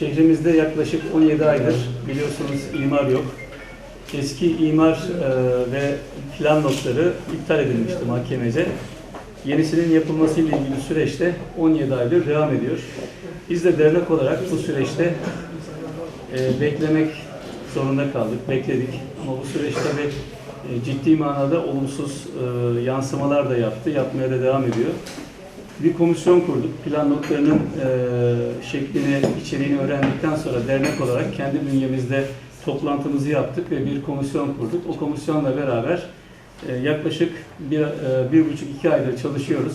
Şehrimizde yaklaşık 17 aydır biliyorsunuz imar yok. Eski imar e, ve plan notları iptal edilmişti mahkemece. Yenisinin yapılmasıyla ilgili süreçte 17 aydır devam ediyor. Biz de dernek olarak bu süreçte e, beklemek zorunda kaldık, bekledik. Ama bu süreç tabii e, ciddi manada olumsuz e, yansımalar da yaptı, yapmaya da devam ediyor. Bir komisyon kurduk. Plan notlarının e, şeklini, içeriğini öğrendikten sonra dernek olarak kendi bünyemizde toplantımızı yaptık ve bir komisyon kurduk. O komisyonla beraber e, yaklaşık bir, e, bir buçuk iki aydır çalışıyoruz.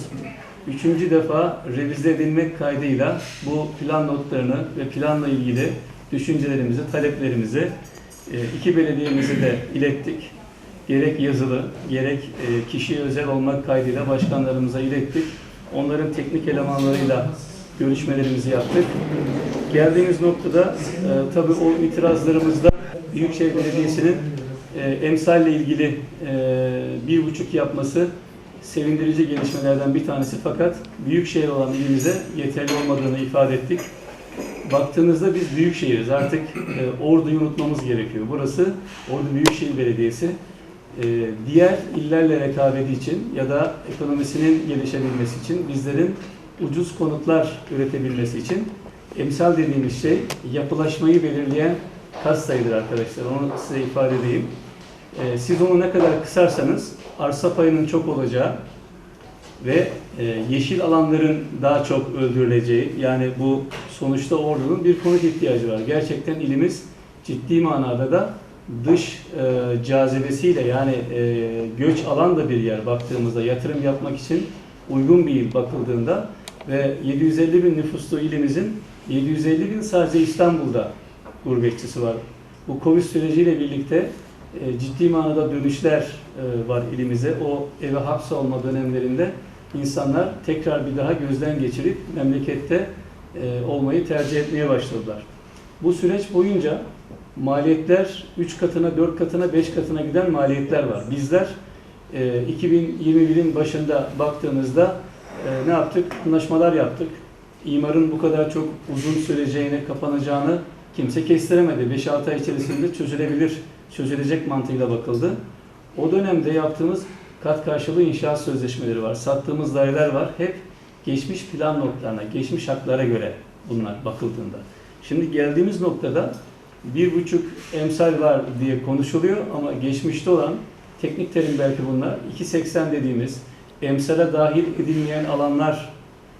Üçüncü defa revize edilmek kaydıyla bu plan notlarını ve planla ilgili düşüncelerimizi, taleplerimizi e, iki belediyemize de ilettik. Gerek yazılı, gerek e, kişiye özel olmak kaydıyla başkanlarımıza ilettik. Onların teknik elemanlarıyla görüşmelerimizi yaptık. Geldiğimiz noktada e, tabii o itirazlarımızda Büyükşehir Belediyesi'nin e, emsalle ilgili e, bir buçuk yapması sevindirici gelişmelerden bir tanesi fakat büyükşehir olan ilimize yeterli olmadığını ifade ettik. Baktığınızda biz büyük şehiriz. Artık e, Ordu'yu unutmamız gerekiyor. Burası Ordu Büyükşehir Belediyesi. E, diğer illerle rekabeti için ya da ekonomisinin gelişebilmesi için bizlerin ucuz konutlar üretebilmesi için emsal dediğimiz şey yapılaşmayı belirleyen kas sayıdır arkadaşlar. Onu size ifade edeyim. E, siz onu ne kadar kısarsanız arsa payının çok olacağı ve e, yeşil alanların daha çok öldürüleceği yani bu sonuçta ordunun bir konut ihtiyacı var. Gerçekten ilimiz ciddi manada da dış e, cazibesiyle yani e, göç alan da bir yer baktığımızda yatırım yapmak için uygun bir il bakıldığında ve 750 bin nüfuslu ilimizin 750 bin sadece İstanbul'da gurbetçisi var. Bu Covid süreciyle birlikte e, ciddi manada dönüşler e, var ilimize. O eve hapsolma dönemlerinde insanlar tekrar bir daha gözden geçirip memlekette e, olmayı tercih etmeye başladılar. Bu süreç boyunca maliyetler 3 katına, 4 katına, 5 katına giden maliyetler var. Bizler e, 2021'in başında baktığımızda e, ne yaptık? Anlaşmalar yaptık. İmarın bu kadar çok uzun süreceğini, kapanacağını kimse kestiremedi. 5-6 ay içerisinde çözülebilir, çözülecek mantığıyla bakıldı. O dönemde yaptığımız kat karşılığı inşaat sözleşmeleri var, sattığımız daireler var. Hep geçmiş plan notlarına, geçmiş haklara göre bunlar bakıldığında. Şimdi geldiğimiz noktada bir buçuk emsal var diye konuşuluyor ama geçmişte olan teknik terim belki bunlar. 2.80 dediğimiz emsale dahil edilmeyen alanlar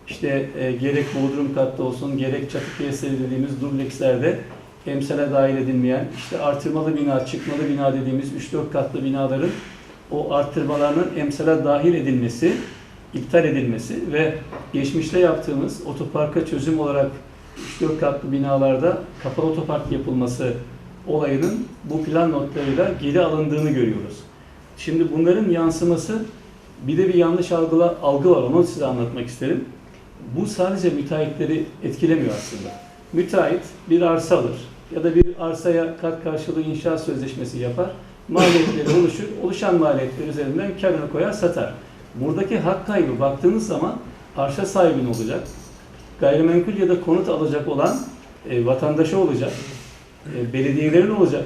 işte e, gerek bodrum katta olsun gerek çatı piyasları dediğimiz dublekslerde emsale dahil edilmeyen işte artırmalı bina, çıkmalı bina dediğimiz 3-4 katlı binaların o arttırmalarının emsale dahil edilmesi, iptal edilmesi ve geçmişte yaptığımız otoparka çözüm olarak 3-4 katlı binalarda kapalı otopark yapılması olayının bu plan notlarıyla geri alındığını görüyoruz. Şimdi bunların yansıması bir de bir yanlış algıla, algı var onu size anlatmak isterim. Bu sadece müteahhitleri etkilemiyor aslında. Müteahhit bir arsa alır ya da bir arsaya kat karşılığı inşaat sözleşmesi yapar. Maliyetleri oluşur. Oluşan maliyetler üzerinden karını koyar satar. Buradaki hak kaybı baktığınız zaman arsa sahibinin olacak. Gayrimenkul ya da konut alacak olan e, vatandaşı olacak. E, belediyelerin olacak.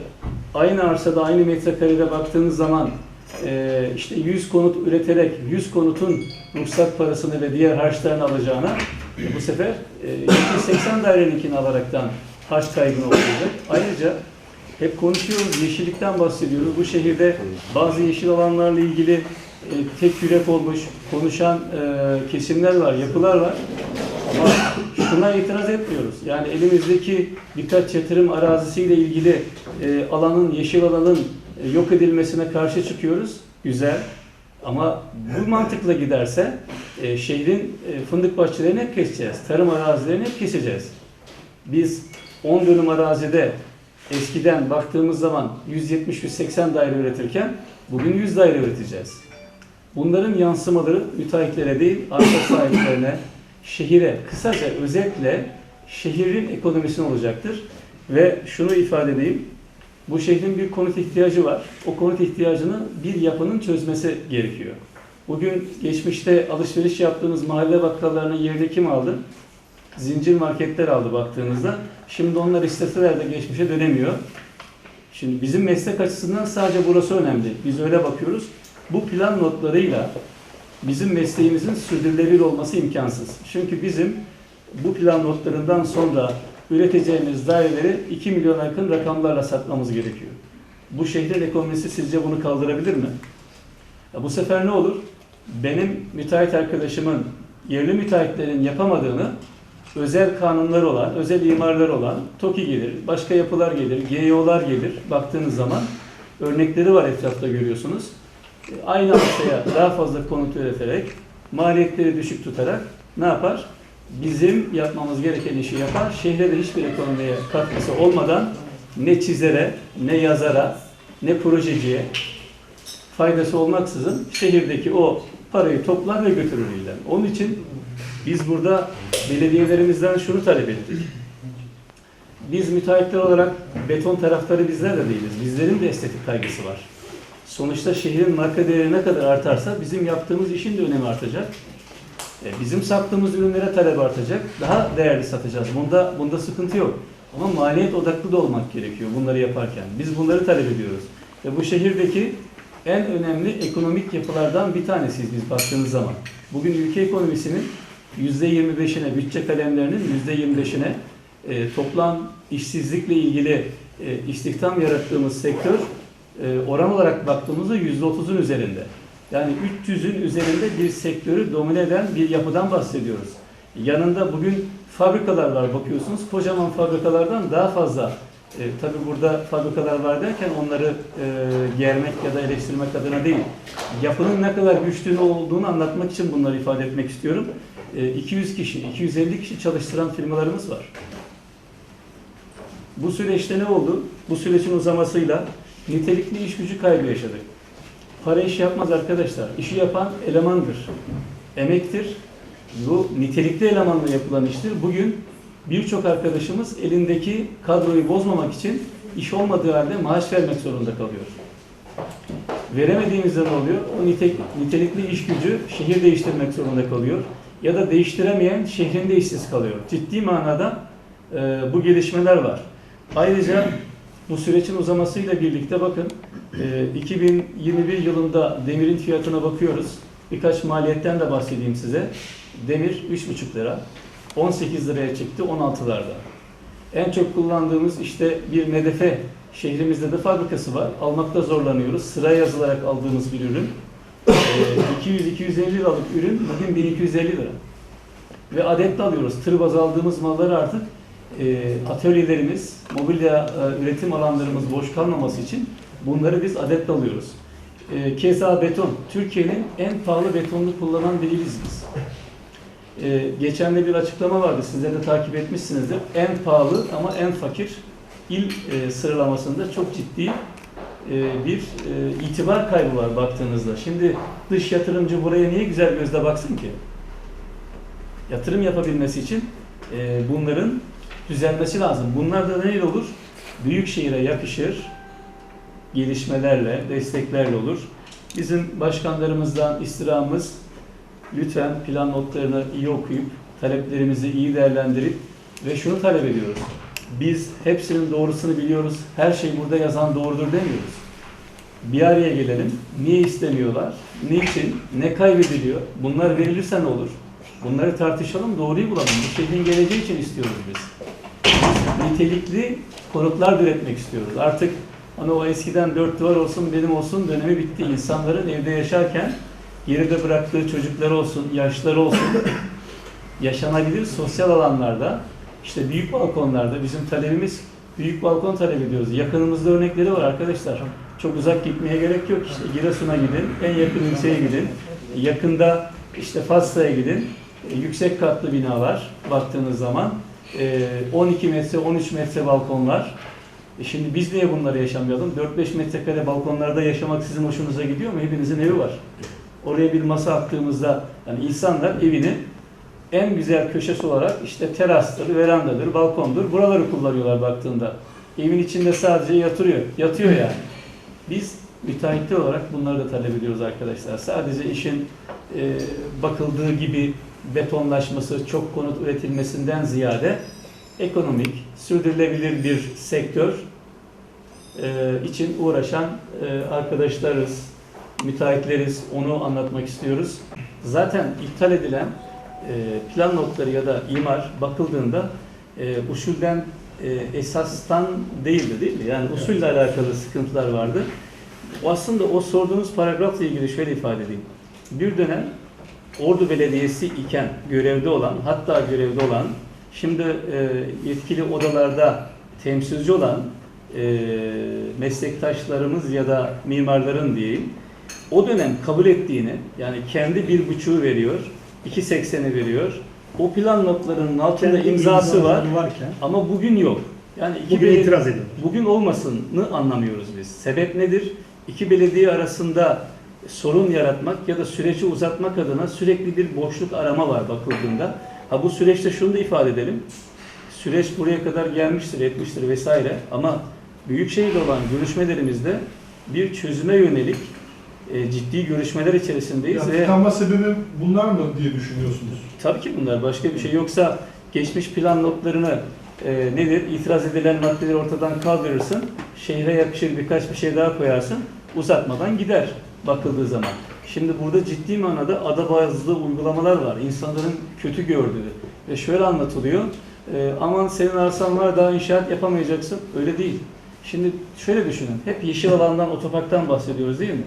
Aynı arsada aynı metrekarede baktığınız zaman e, işte 100 konut üreterek 100 konutun ruhsat parasını ve diğer harçlarını alacağına e, bu sefer e, 280 daireninkini alaraktan harç kaybını olacak. Ayrıca hep konuşuyoruz, yeşillikten bahsediyoruz. Bu şehirde bazı yeşil alanlarla ilgili e, tek yürek olmuş, konuşan e, kesimler var, yapılar var. Ama şuna itiraz etmiyoruz. Yani elimizdeki birkaç yatırım arazisiyle ilgili e, alanın, yeşil alanın e, yok edilmesine karşı çıkıyoruz. Güzel. Ama bu mantıkla giderse e, şehrin e, fındık bahçelerini hep keseceğiz. Tarım arazilerini hep keseceğiz. Biz 10 dönüm arazide eskiden baktığımız zaman 170-180 daire üretirken bugün 100 daire üreteceğiz. Bunların yansımaları müteahhitlere değil, arsa sahiplerine, şehire, kısaca özetle şehrin ekonomisine olacaktır. Ve şunu ifade edeyim, bu şehrin bir konut ihtiyacı var. O konut ihtiyacını bir yapının çözmesi gerekiyor. Bugün geçmişte alışveriş yaptığınız mahalle bakkallarının yerini kim aldı? zincir marketler aldı baktığınızda. Şimdi onlar isteseler de geçmişe dönemiyor. Şimdi bizim meslek açısından sadece burası önemli. Biz öyle bakıyoruz. Bu plan notlarıyla bizim mesleğimizin sürdürülebilir olması imkansız. Çünkü bizim bu plan notlarından sonra üreteceğimiz daireleri 2 milyona yakın rakamlarla satmamız gerekiyor. Bu şehrin ekonomisi sizce bunu kaldırabilir mi? Ya bu sefer ne olur? Benim müteahhit arkadaşımın yerli müteahhitlerin yapamadığını özel kanunlar olan, özel imarlar olan TOKİ gelir, başka yapılar gelir, GYO'lar gelir. Baktığınız zaman örnekleri var etrafta görüyorsunuz. Aynı arsaya daha fazla konut üreterek, maliyetleri düşük tutarak ne yapar? Bizim yapmamız gereken işi yapar. Şehre de hiçbir ekonomiye katkısı olmadan ne çizere, ne yazara, ne projeciye faydası olmaksızın şehirdeki o parayı toplar ve götürür ilan. Onun için biz burada belediyelerimizden şunu talep ettik. Biz müteahhitler olarak beton taraftarı bizler de değiliz. Bizlerin de estetik kaygısı var. Sonuçta şehrin marka değeri ne kadar artarsa bizim yaptığımız işin de önemi artacak. E, Bizim sattığımız ürünlere talep artacak. Daha değerli satacağız. Bunda bunda sıkıntı yok. Ama maliyet odaklı da olmak gerekiyor bunları yaparken. Biz bunları talep ediyoruz. Ve bu şehirdeki en önemli ekonomik yapılardan bir tanesiyiz biz baktığımız zaman. Bugün ülke ekonomisinin %25'ine, bütçe kalemlerinin %25'ine e, toplam işsizlikle ilgili e, istihdam yarattığımız sektör e, oran olarak baktığımızda %30'un üzerinde. Yani 300'ün üzerinde bir sektörü domine eden bir yapıdan bahsediyoruz. Yanında bugün fabrikalar var bakıyorsunuz. Kocaman fabrikalardan daha fazla e, tabii burada fabrikalar var derken onları e, germek ya da eleştirmek adına değil. Yapının ne kadar güçlü olduğunu anlatmak için bunları ifade etmek istiyorum. E, 200 kişi, 250 kişi çalıştıran firmalarımız var. Bu süreçte ne oldu? Bu sürecin uzamasıyla nitelikli iş gücü kaybı yaşadık. Para iş yapmaz arkadaşlar. İşi yapan elemandır. Emektir. Bu nitelikli elemanla yapılan iştir. Bugün birçok arkadaşımız elindeki kadroyu bozmamak için iş olmadığı halde maaş vermek zorunda kalıyor. Veremediğimizde ne oluyor? O nitek, nitelikli iş gücü şehir değiştirmek zorunda kalıyor. Ya da değiştiremeyen şehrinde işsiz kalıyor. Ciddi manada e, bu gelişmeler var. Ayrıca bu sürecin uzamasıyla birlikte bakın e, 2021 yılında demirin fiyatına bakıyoruz. Birkaç maliyetten de bahsedeyim size. Demir 3,5 lira. 18 liraya çıktı 16'larda. En çok kullandığımız işte bir nedefe şehrimizde de fabrikası var. Almakta zorlanıyoruz. Sıraya yazılarak aldığımız bir ürün. Ee, 200-250 liralık ürün bugün 1250 lira. Ve adetle alıyoruz. Tır bazı aldığımız malları artık e, atölyelerimiz, mobilya e, üretim alanlarımız boş kalmaması için bunları biz adetle alıyoruz. E, keza beton. Türkiye'nin en pahalı betonunu kullanan biriyiz biz. Ee, geçen de bir açıklama vardı. Sizler de takip etmişsinizdir. En pahalı ama en fakir il e, sıralamasında çok ciddi e, bir e, itibar kaybı var baktığınızda. Şimdi dış yatırımcı buraya niye güzel gözle baksın ki? Yatırım yapabilmesi için e, bunların düzelmesi lazım. Bunlar da neyle olur? Büyük şehire yakışır, gelişmelerle, desteklerle olur. Bizim başkanlarımızdan istirhamımız lütfen plan notlarını iyi okuyup taleplerimizi iyi değerlendirip ve şunu talep ediyoruz. Biz hepsinin doğrusunu biliyoruz. Her şey burada yazan doğrudur demiyoruz. Bir araya gelelim. Niye istemiyorlar? Niçin? Ne kaybediliyor? Bunlar verilirse ne olur? Bunları tartışalım, doğruyu bulalım. Bu şehrin geleceği için istiyoruz biz. Nitelikli konutlar üretmek istiyoruz. Artık hani o eskiden dört duvar olsun benim olsun dönemi bitti. İnsanların evde yaşarken geride bıraktığı çocukları olsun, yaşları olsun, yaşanabilir sosyal alanlarda, işte büyük balkonlarda bizim talebimiz büyük balkon talep ediyoruz. Yakınımızda örnekleri var arkadaşlar. Çok uzak gitmeye gerek yok. İşte Giresun'a gidin, en yakın ilçeye gidin. Yakında işte Fas'ta'ya gidin. E, Yüksek katlı binalar baktığınız zaman. E, 12 metre, 13 metre balkonlar. E Şimdi biz niye bunları yaşamayalım? 4-5 metrekare balkonlarda yaşamak sizin hoşunuza gidiyor mu? Hepinizin evi var. Oraya bir masa attığımızda yani insanlar evini en güzel köşesi olarak işte terastır, verandadır, balkondur. Buraları kullanıyorlar baktığında. Evin içinde sadece yatırıyor. Yatıyor yani. Biz müteahhitler olarak bunları da talep ediyoruz arkadaşlar. Sadece işin e, bakıldığı gibi betonlaşması, çok konut üretilmesinden ziyade ekonomik, sürdürülebilir bir sektör e, için uğraşan e, arkadaşlarız, müteahhitleriz, onu anlatmak istiyoruz. Zaten iptal edilen e, plan notları ya da imar bakıldığında e, usulden e, esastan değildi değil mi? Yani usulle alakalı sıkıntılar vardı. O aslında o sorduğunuz paragrafla ilgili şöyle ifade edeyim. Bir dönem Ordu Belediyesi iken görevde olan, hatta görevde olan, şimdi e, yetkili odalarda temsilci olan e, meslektaşlarımız ya da mimarların diyeyim, o dönem kabul ettiğini, yani kendi bir buçuğu veriyor, 2.80'i veriyor, o plan notlarının altında Kendi imzası var varken ama bugün yok. Yani iki bugün belediye- itiraz ediyor. Bugün olmasını anlamıyoruz biz. Sebep nedir? İki belediye arasında sorun yaratmak ya da süreci uzatmak adına sürekli bir boşluk arama var bakıldığında. Ha bu süreçte şunu da ifade edelim. Süreç buraya kadar gelmiştir, etmiştir vesaire ama Büyükşehir'le olan görüşmelerimizde bir çözüme yönelik e, ciddi görüşmeler içerisindeyiz Ya ve tıkanma sebebi bunlar mı diye düşünüyorsunuz? Tabii ki bunlar başka bir şey yoksa geçmiş plan notlarını e, nedir? İtiraz edilen maddeleri ortadan kaldırırsın. Şehre yakışır birkaç bir şey daha koyarsın. Uzatmadan gider bakıldığı zaman. Şimdi burada ciddi manada ada bazlı uygulamalar var. İnsanların kötü gördüğü. Ve şöyle anlatılıyor. e, aman senin arsan var daha inşaat yapamayacaksın. Öyle değil. Şimdi şöyle düşünün. Hep yeşil alandan, otoparktan bahsediyoruz değil mi?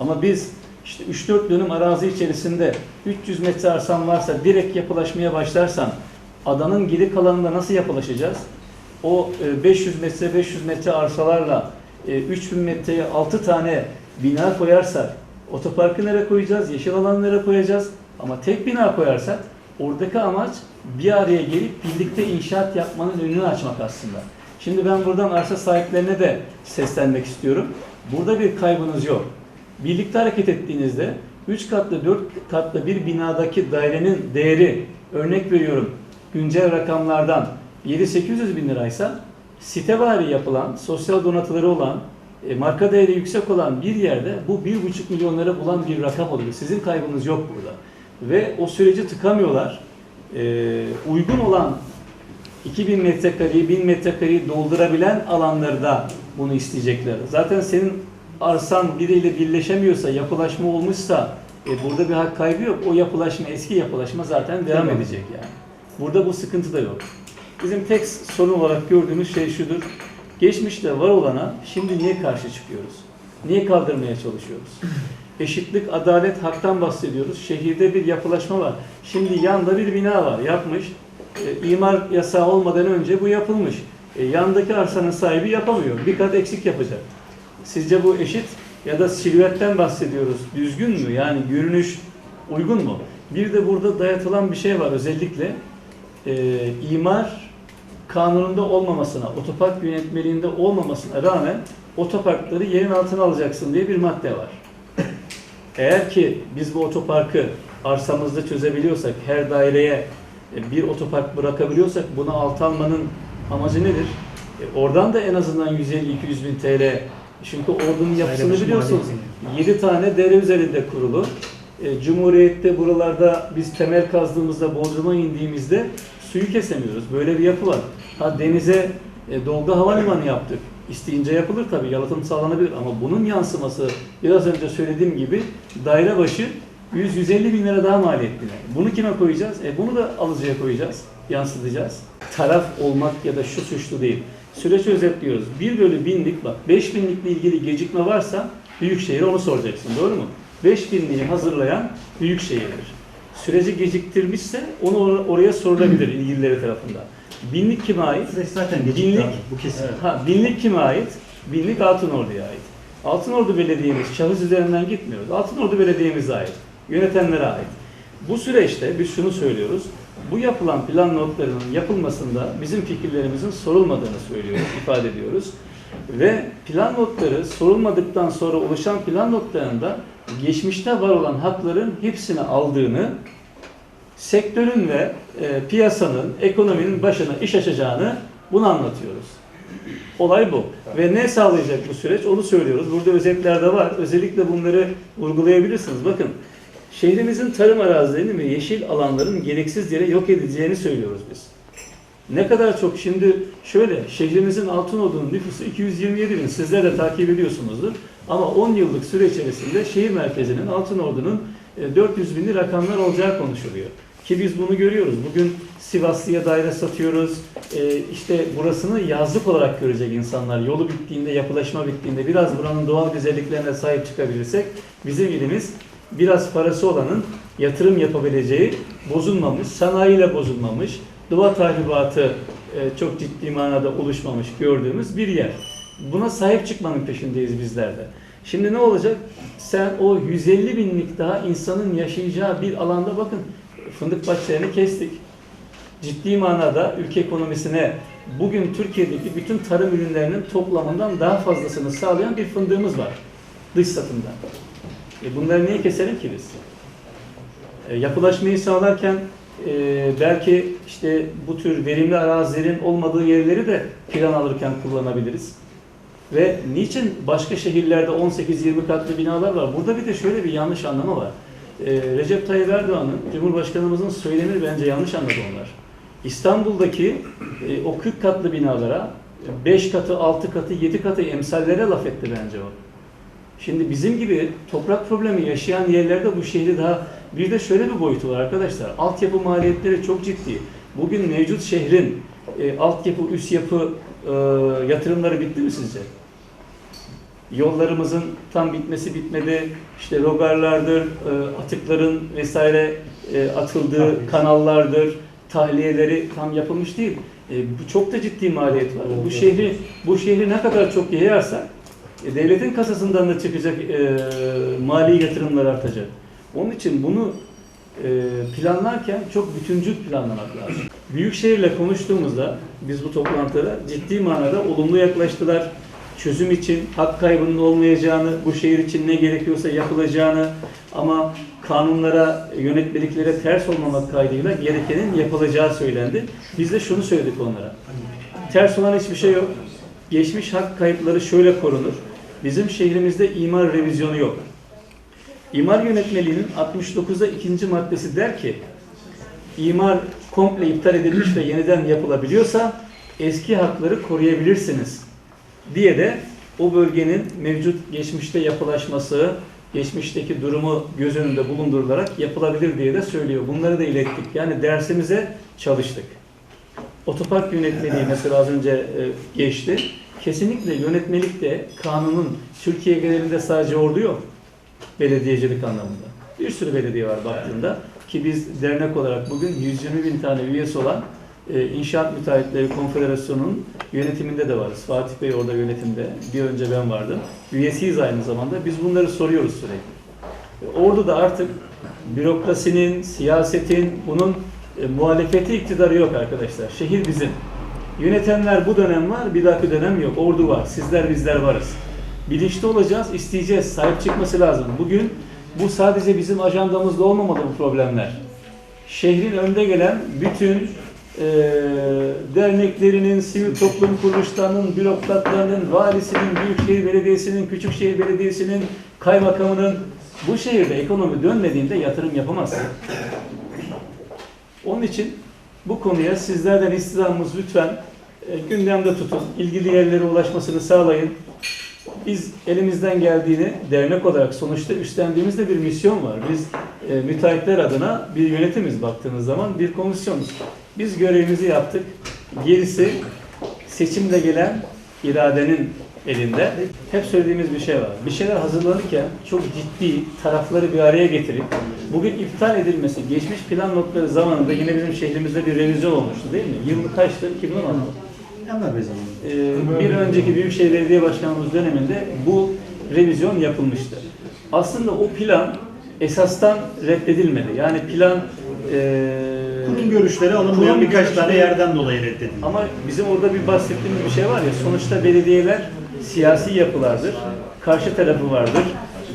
Ama biz işte 3-4 dönüm arazi içerisinde 300 metre arsan varsa direkt yapılaşmaya başlarsan adanın geri kalanında nasıl yapılaşacağız? O e, 500 metre 500 metre arsalarla e, 3000 metreye 6 tane bina koyarsak otoparkı nereye koyacağız? Yeşil nereye koyacağız? Ama tek bina koyarsak oradaki amaç bir araya gelip birlikte inşaat yapmanın önünü açmak aslında. Şimdi ben buradan arsa sahiplerine de seslenmek istiyorum. Burada bir kaybınız yok. Birlikte hareket ettiğinizde 3 katlı 4 katlı bir binadaki dairenin değeri örnek veriyorum güncel rakamlardan 7-800 bin liraysa sitevari yapılan, sosyal donatıları olan, e, marka değeri yüksek olan bir yerde bu 1,5 milyonlara bulan bir rakam oluyor. Sizin kaybınız yok burada. Ve o süreci tıkamıyorlar. E, uygun olan 2000 metrekareyi, 1000 metrekareyi doldurabilen alanlarda bunu isteyecekler. Zaten senin arsan biriyle birleşemiyorsa, yapılaşma olmuşsa e, burada bir hak kaybı yok. O yapılaşma, eski yapılaşma zaten devam edecek yani. Burada bu sıkıntı da yok. Bizim tek sorun olarak gördüğümüz şey şudur. Geçmişte var olana şimdi niye karşı çıkıyoruz? Niye kaldırmaya çalışıyoruz? Eşitlik, adalet, haktan bahsediyoruz. Şehirde bir yapılaşma var. Şimdi yanda bir bina var, yapmış. E, imar yasağı olmadan önce bu yapılmış. E, yandaki arsanın sahibi yapamıyor. Bir kat eksik yapacak. Sizce bu eşit? Ya da silüetten bahsediyoruz. Düzgün mü? Yani görünüş uygun mu? Bir de burada dayatılan bir şey var özellikle. E, imar kanununda olmamasına, otopark yönetmeliğinde olmamasına rağmen otoparkları yerin altına alacaksın diye bir madde var. Eğer ki biz bu otoparkı arsamızda çözebiliyorsak, her daireye e, bir otopark bırakabiliyorsak bunu alt almanın amacı nedir? E, Oradan da en azından 150-200 bin TL çünkü ordunun yapısını biliyorsunuz. maliyeti. 7 tane dere üzerinde kurulu. E, Cumhuriyet'te buralarda biz temel kazdığımızda, Bodrum'a indiğimizde suyu kesemiyoruz. Böyle bir yapı var. Ha denize e, dolgu havalimanı yaptık. İsteyince yapılır tabii, yalıtım sağlanabilir ama bunun yansıması biraz önce söylediğim gibi daire başı 100-150 bin lira daha maliyetli. Bunu kime koyacağız? E bunu da alıcıya koyacağız, yansıtacağız. Taraf olmak ya da şu suçlu değil. Süreç özetliyoruz. 1 bölü binlik bak 5 binlikle ilgili gecikme varsa Büyükşehir'e onu soracaksın doğru mu? 5 binliği hazırlayan Büyükşehir'dir. Süreci geciktirmişse onu or- oraya sorulabilir ilgilileri tarafından. Binlik kime ait? Zaten Binlik- abi, bu kesin. Ha, binlik kime ait? Binlik Altınordu'ya ait. Altınordu Belediye'miz şahıs üzerinden gitmiyoruz. Altınordu Belediye'mize ait. Yönetenlere ait. Bu süreçte biz şunu söylüyoruz. Bu yapılan plan notlarının yapılmasında bizim fikirlerimizin sorulmadığını söylüyoruz, ifade ediyoruz. Ve plan notları sorulmadıktan sonra oluşan plan notlarında geçmişte var olan hakların hepsini aldığını, sektörün ve e, piyasanın, ekonominin başına iş açacağını bunu anlatıyoruz. Olay bu. Ve ne sağlayacak bu süreç onu söylüyoruz. Burada özetlerde var. Özellikle bunları vurgulayabilirsiniz. Bakın Şehrimizin tarım arazilerini ve yeşil alanların gereksiz yere yok edileceğini söylüyoruz biz. Ne kadar çok şimdi şöyle şehrimizin Altınordu'nun nüfusu 227 bin sizler de takip ediyorsunuzdur. Ama 10 yıllık süre içerisinde şehir merkezinin Altınordu'nun e, 400 binli rakamlar olacağı konuşuluyor. Ki biz bunu görüyoruz. Bugün Sivaslı'ya daire satıyoruz. E, işte burasını yazlık olarak görecek insanlar. Yolu bittiğinde, yapılaşma bittiğinde biraz buranın doğal güzelliklerine sahip çıkabilirsek bizim ilimiz biraz parası olanın yatırım yapabileceği bozulmamış, sanayiyle bozulmamış, doğa tahribatı e, çok ciddi manada oluşmamış gördüğümüz bir yer. Buna sahip çıkmanın peşindeyiz bizler de. Şimdi ne olacak? Sen o 150 binlik daha insanın yaşayacağı bir alanda bakın fındık bahçelerini kestik. Ciddi manada ülke ekonomisine bugün Türkiye'deki bütün tarım ürünlerinin toplamından daha fazlasını sağlayan bir fındığımız var. Dış satımdan. E bunları niye keselim ki biz? E, yapılaşmayı sağlarken e, belki işte bu tür verimli arazilerin olmadığı yerleri de plan alırken kullanabiliriz. Ve niçin başka şehirlerde 18-20 katlı binalar var? Burada bir de şöyle bir yanlış anlama var. E, Recep Tayyip Erdoğan'ın, Cumhurbaşkanımızın söylemini bence yanlış anladı onlar. İstanbul'daki e, o 40 katlı binalara 5 katı, 6 katı, 7 katı emsallere laf etti bence o. Şimdi bizim gibi toprak problemi yaşayan yerlerde bu şehri daha bir de şöyle bir boyutu var arkadaşlar. Altyapı maliyetleri çok ciddi. Bugün mevcut şehrin e, altyapı, üst yapı e, yatırımları bitti mi sizce? Yollarımızın tam bitmesi bitmedi. İşte rogarlardır, e, atıkların vesaire e, atıldığı kanallardır, tahliyeleri tam yapılmış değil. E, bu çok da ciddi maliyet var. Bu şehri bu şehri ne kadar çok yayarsak devletin kasasından da çıkacak mali yatırımlar artacak. Onun için bunu planlarken çok bütüncül planlamak lazım. Büyükşehir'le konuştuğumuzda biz bu toplantıda ciddi manada olumlu yaklaştılar. Çözüm için hak kaybının olmayacağını, bu şehir için ne gerekiyorsa yapılacağını ama kanunlara, yönetmeliklere ters olmamak kaydıyla gerekenin yapılacağı söylendi. Biz de şunu söyledik onlara. Ters olan hiçbir şey yok. Geçmiş hak kayıpları şöyle korunur. Bizim şehrimizde imar revizyonu yok. İmar yönetmeliğinin 69'da ikinci maddesi der ki imar komple iptal edilmiş ve yeniden yapılabiliyorsa eski hakları koruyabilirsiniz diye de o bölgenin mevcut geçmişte yapılaşması, geçmişteki durumu göz önünde bulundurularak yapılabilir diye de söylüyor. Bunları da ilettik. Yani dersimize çalıştık. Otopark yönetmeliği mesela az önce e, geçti. Kesinlikle yönetmelik de kanunun Türkiye genelinde sadece ordu yok. Belediyecilik anlamında. Bir sürü belediye var baktığında. Ki biz dernek olarak bugün 120 bin tane üyesi olan e, İnşaat Müteahhitleri Konfederasyonu'nun yönetiminde de varız. Fatih Bey orada yönetimde. Bir önce ben vardım. Üyesiyiz aynı zamanda. Biz bunları soruyoruz sürekli. E, Orada da artık bürokrasinin, siyasetin, bunun e, muhalefeti iktidarı yok arkadaşlar. Şehir bizim. Yönetenler bu dönem var, bir dahaki dönem yok. Ordu var, sizler bizler varız. Bilinçli olacağız, isteyeceğiz, sahip çıkması lazım. Bugün bu sadece bizim ajandamızda olmamalı bu problemler. Şehrin önde gelen bütün e, derneklerinin, sivil toplum kuruluşlarının, bürokratlarının, valisinin, büyükşehir belediyesinin, küçükşehir belediyesinin, kaymakamının bu şehirde ekonomi dönmediğinde yatırım yapamaz. Onun için bu konuya sizlerden istirhamımız lütfen e, gündemde tutun. İlgili yerlere ulaşmasını sağlayın. Biz elimizden geldiğini dernek olarak sonuçta üstlendiğimizde bir misyon var. Biz e, müteahhitler adına bir yönetimiz baktığınız zaman bir komisyonuz. Biz görevimizi yaptık. Gerisi seçimle gelen iradenin elinde. Hep söylediğimiz bir şey var. Bir şeyler hazırlanırken çok ciddi tarafları bir araya getirip bugün iptal edilmesi, geçmiş plan notları zamanında yine bizim şehrimizde bir revizyon olmuştu değil mi? Yıl kaçtı? 2016. Enver Bey zamanında. Ee, bir önceki Büyükşehir Belediye Başkanımız döneminde bu revizyon yapılmıştı. Aslında o plan esastan reddedilmedi. Yani plan e, Kurum görüşleri alınmayan Kurum birkaç görüşleri- tane yerden dolayı reddedildi. ama bizim orada bir bahsettiğimiz bir şey var ya sonuçta belediyeler siyasi yapılardır. Karşı tarafı vardır.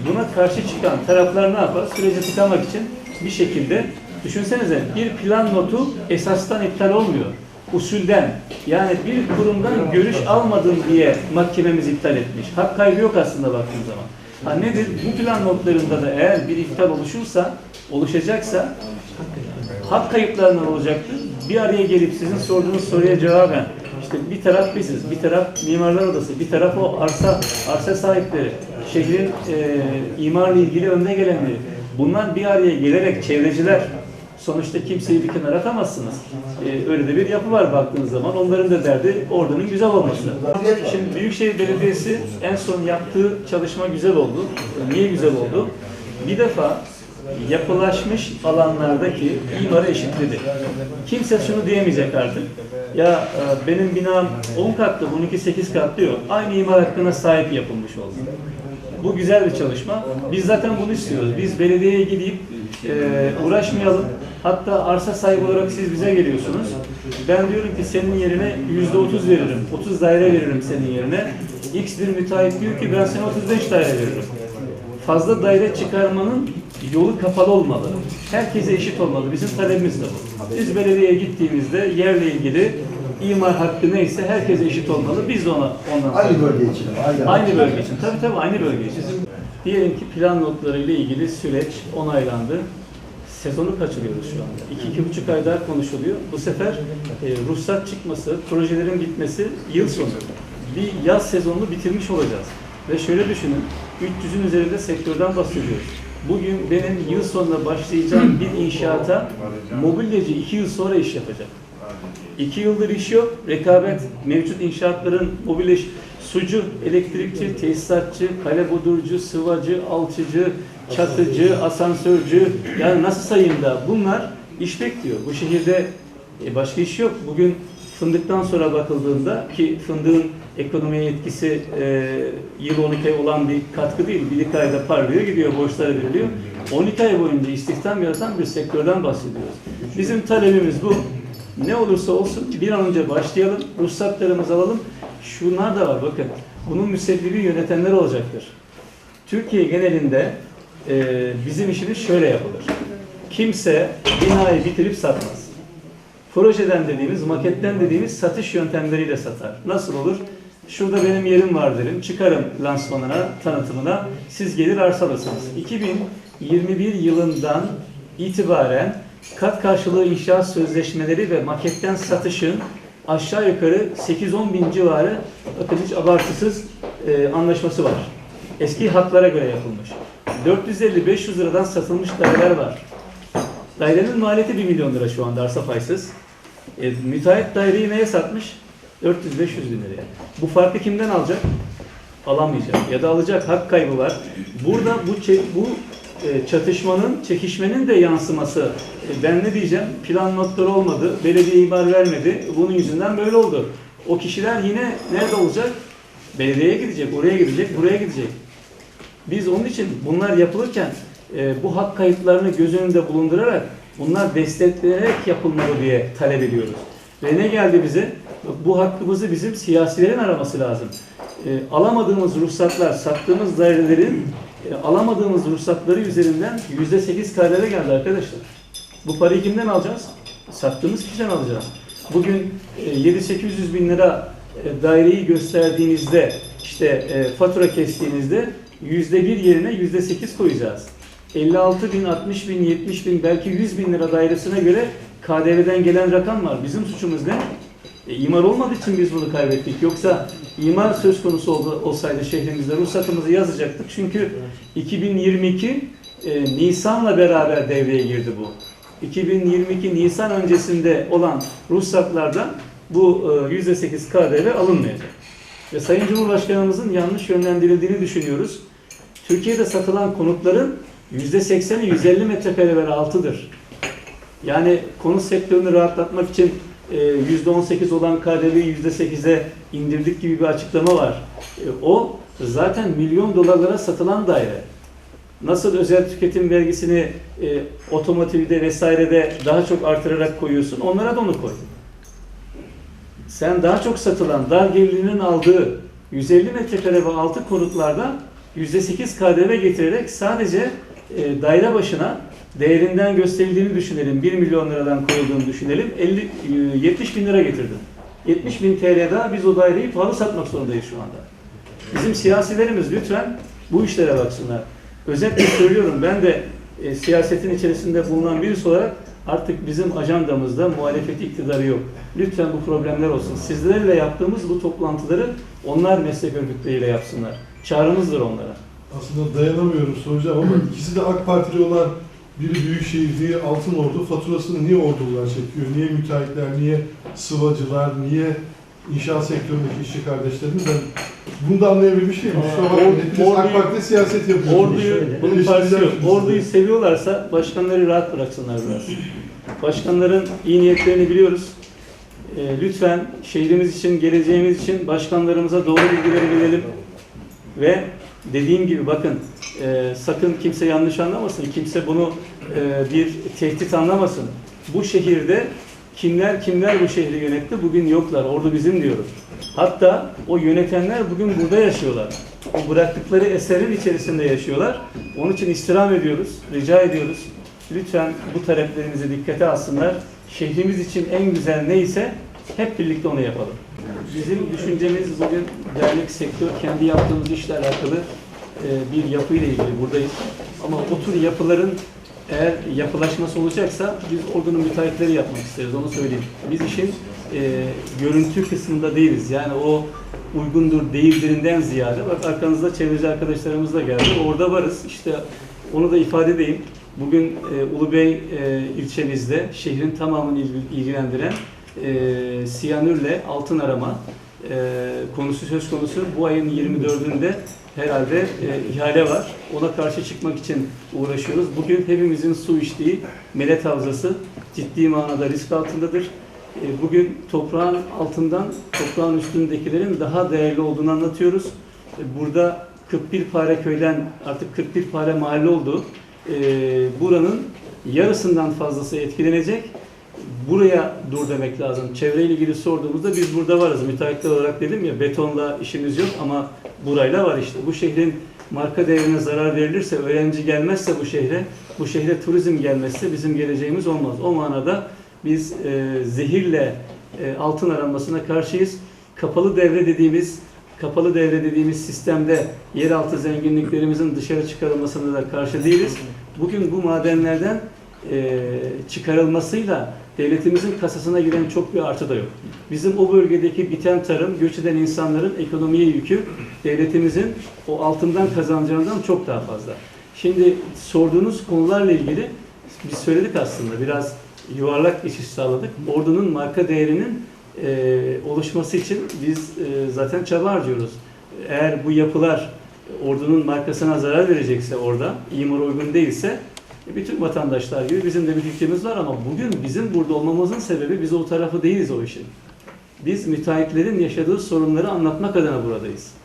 Buna karşı çıkan taraflar ne yapar? Süreci tıkamak için bir şekilde düşünsenize bir plan notu esastan iptal olmuyor. Usulden yani bir kurumdan görüş almadın diye mahkememiz iptal etmiş. Hak kaybı yok aslında baktığın zaman. Ha nedir? Bu plan notlarında da eğer bir iptal oluşursa, oluşacaksa hak kayıplarından olacaktır. Bir araya gelip sizin sorduğunuz soruya cevaben işte bir taraf biziz, bir taraf mimarlar odası, bir taraf o arsa arsa sahipleri, şehrin e, imarla ilgili önde gelenleri. Bunlar bir araya gelerek çevreciler sonuçta kimseyi bir kenara atamazsınız. E, öyle de bir yapı var baktığınız zaman. Onların da derdi ordunun güzel olması. Şimdi Büyükşehir Belediyesi en son yaptığı çalışma güzel oldu. Niye güzel oldu? Bir defa yapılaşmış alanlardaki imarı eşitledi. Kimse şunu diyemeyecek artık. Ya e, benim binam 10 katlı, bununki 8 katlı yok. Aynı imar hakkına sahip yapılmış oldu. Bu güzel bir çalışma. Biz zaten bunu istiyoruz. Biz belediyeye gidip e, uğraşmayalım. Hatta arsa sahibi olarak siz bize geliyorsunuz. Ben diyorum ki senin yerine yüzde otuz veririm. 30 daire veririm senin yerine. X bir müteahhit diyor ki ben sana 35 daire veririm fazla daire çıkarmanın yolu kapalı olmalı. Herkese eşit olmalı. Bizim talebimiz de bu. Biz belediyeye gittiğimizde yerle ilgili imar hakkı neyse herkese eşit olmalı. Biz de ona ondan Aynı bölge için. Aynı, Aynı bölge için. Tabii tabii aynı bölge için. Diyelim ki plan notları ile ilgili süreç onaylandı. Sezonu kaçırıyoruz şu anda. İki, iki buçuk ay daha konuşuluyor. Bu sefer e, ruhsat çıkması, projelerin bitmesi yıl sonu. Bir yaz sezonunu bitirmiş olacağız. Ve şöyle düşünün, 300'ün üzerinde sektörden bahsediyoruz. Bugün benim yıl sonuna başlayacağım bir inşaata mobilyacı iki yıl sonra iş yapacak. İki yıldır iş yok. Rekabet mevcut inşaatların mobilya sucu, elektrikçi, tesisatçı, kale budurcu, sıvacı, alçıcı, çatıcı, asansörcü yani nasıl sayayım da bunlar iş bekliyor. Bu şehirde e, başka iş yok. Bugün fındıktan sonra bakıldığında ki fındığın ekonomiye etkisi e, yıl 12 ay olan bir katkı değil. Bir iki ayda parlıyor gidiyor, borçlara veriliyor. 12 ay boyunca istihdam yaratan bir sektörden bahsediyoruz. Bizim talebimiz bu. Ne olursa olsun bir an önce başlayalım, ruhsatlarımızı alalım. Şunlar da var bakın. Bunun müsebbibi yönetenler olacaktır. Türkiye genelinde e, bizim işimiz şöyle yapılır. Kimse binayı bitirip satmaz. Projeden dediğimiz, maketten dediğimiz satış yöntemleriyle satar. Nasıl olur? Şurada benim yerim var derim. Çıkarım lansmanına, tanıtımına. Siz gelir arsalasınız. 2021 yılından itibaren kat karşılığı inşaat sözleşmeleri ve maketten satışın aşağı yukarı 8-10 bin civarı bakın hiç abartısız e, anlaşması var. Eski haklara göre yapılmış. 450-500 liradan satılmış daireler var. Dairenin maliyeti 1 milyon lira şu anda arsa paysız. E, müteahhit daireyi neye satmış? 400-500 bin liraya. Bu farkı kimden alacak? Alamayacak. Ya da alacak. Hak kaybı var. Burada bu bu e, çatışmanın, çekişmenin de yansıması. E, ben ne diyeceğim? Plan notları olmadı. Belediye imar vermedi. Bunun yüzünden böyle oldu. O kişiler yine nerede olacak? Belediyeye gidecek, oraya gidecek, buraya gidecek. Biz onun için bunlar yapılırken e, bu hak kayıtlarını göz önünde bulundurarak bunlar desteklenerek yapılmalı diye talep ediyoruz. Ve ne geldi bize? Bu hakkımızı bizim siyasilerin araması lazım. E, alamadığımız ruhsatlar, sattığımız dairelerin e, alamadığımız ruhsatları üzerinden yüzde sekiz KDV geldi arkadaşlar. Bu parayı kimden alacağız? Sattığımız kişiden alacağız. Bugün e, 7-800 bin lira e, daireyi gösterdiğinizde işte e, fatura kestiğinizde yüzde bir yerine yüzde sekiz koyacağız. 56 bin, 60 bin, 70 bin belki 100 bin lira dairesine göre KDV'den gelen rakam var. Bizim suçumuz ne? E, imar olmadığı için biz bunu kaybettik. Yoksa imar söz konusu oldu, olsaydı şehrimizde ruhsatımızı yazacaktık. Çünkü 2022 e, Nisan'la beraber devreye girdi bu. 2022 Nisan öncesinde olan ruhsatlardan bu e, %8 KDV alınmayacak. Ve Sayın Cumhurbaşkanımızın yanlış yönlendirildiğini düşünüyoruz. Türkiye'de satılan konutların %80'i 150 metrekare ve altıdır. Yani konut sektörünü rahatlatmak için %18 olan KDV'yi %8'e indirdik gibi bir açıklama var. E, O zaten milyon dolarlara satılan daire. Nasıl özel tüketim vergisini e, otomotivde vesairede daha çok artırarak koyuyorsun, onlara da onu koy. Sen daha çok satılan dar gelirinin aldığı 150 metrekare ve altı konutlarda %8 KDV getirerek sadece e, daire başına değerinden gösterildiğini düşünelim. 1 milyon liradan koyulduğunu düşünelim. 50, e, 70 bin lira getirdin. 70 bin TL daha biz o daireyi pahalı satmak zorundayız şu anda. Bizim siyasilerimiz lütfen bu işlere baksınlar. Özetle söylüyorum ben de e, siyasetin içerisinde bulunan birisi olarak artık bizim ajandamızda muhalefet iktidarı yok. Lütfen bu problemler olsun. Sizlerle yaptığımız bu toplantıları onlar meslek örgütleriyle yapsınlar. Çağrımızdır onlara. Aslında dayanamıyorum soracağım ama ikisi de AK Partili olan biri Büyükşehir, diğeri Altınordu. Faturasını niye ordular çekiyor? Niye müteahhitler, niye sıvacılar, niye inşaat sektöründeki işçi kardeşlerimiz? Ben bunu da anlayabilmiş değilim. Bakmayın. Or- AK Parti'de siyaset yapıyorsunuz. Orduyu, bunun partisi yok. Orduyu seviyorlarsa başkanları rahat bıraksınlar biraz. Başkanların iyi niyetlerini biliyoruz. Ee, lütfen şehrimiz için, geleceğimiz için başkanlarımıza doğru bilgileri verelim. Ve dediğim gibi bakın e, sakın kimse yanlış anlamasın. Kimse bunu e, bir tehdit anlamasın. Bu şehirde kimler kimler bu şehri yönetti bugün yoklar. Ordu bizim diyorum. Hatta o yönetenler bugün burada yaşıyorlar. O bıraktıkları eserin içerisinde yaşıyorlar. Onun için istirham ediyoruz, rica ediyoruz. Lütfen bu taleplerimizi dikkate alsınlar. Şehrimiz için en güzel neyse hep birlikte onu yapalım. Bizim düşüncemiz bugün dernek sektör kendi yaptığımız işle alakalı e, bir yapıyla ilgili buradayız. Ama o tür yapıların eğer yapılaşması olacaksa biz ordunun müteahhitleri yapmak isteriz onu söyleyeyim. Biz işin e, görüntü kısmında değiliz. Yani o uygundur değildirinden ziyade bak arkanızda çevreci arkadaşlarımız da geldi. Orada varız. İşte onu da ifade edeyim. Bugün e, Ulubey e, ilçemizde şehrin tamamını ilgi- ilgilendiren e, siyanürle altın arama e, konusu söz konusu. Bu ayın 24'ünde herhalde e, ihale var. Ona karşı çıkmak için uğraşıyoruz. Bugün hepimizin su içtiği Melet Havzası ciddi manada risk altındadır. E, Bugün toprağın altından toprağın üstündekilerin daha değerli olduğunu anlatıyoruz. E, Burada 41 Pare köyden artık 41 Pare mahalle oldu. E, Buranın yarısından fazlası etkilenecek. Buraya dur demek lazım. Çevreyle ilgili sorduğumuzda biz burada varız. Müteahhitler olarak dedim ya betonla işimiz yok ama burayla var işte. Bu şehrin marka değerine zarar verilirse, öğrenci gelmezse bu şehre, bu şehre turizm gelmezse bizim geleceğimiz olmaz. O manada biz e, zehirle e, altın aranmasına karşıyız. Kapalı devre dediğimiz kapalı devre dediğimiz sistemde yeraltı zenginliklerimizin dışarı çıkarılmasına da karşı değiliz. Bugün bu madenlerden e, çıkarılmasıyla devletimizin kasasına giren çok bir artı da yok. Bizim o bölgedeki biten tarım, göç eden insanların ekonomiye yükü devletimizin o altından kazanacağından çok daha fazla. Şimdi sorduğunuz konularla ilgili biz söyledik aslında biraz yuvarlak geçiş sağladık. Ordunun marka değerinin e, oluşması için biz e, zaten çaba harcıyoruz. Eğer bu yapılar ordunun markasına zarar verecekse orada, imara uygun değilse bütün vatandaşlar gibi bizim de bir fikrimiz var ama bugün bizim burada olmamızın sebebi biz o tarafı değiliz o işin. Biz müteahhitlerin yaşadığı sorunları anlatmak adına buradayız.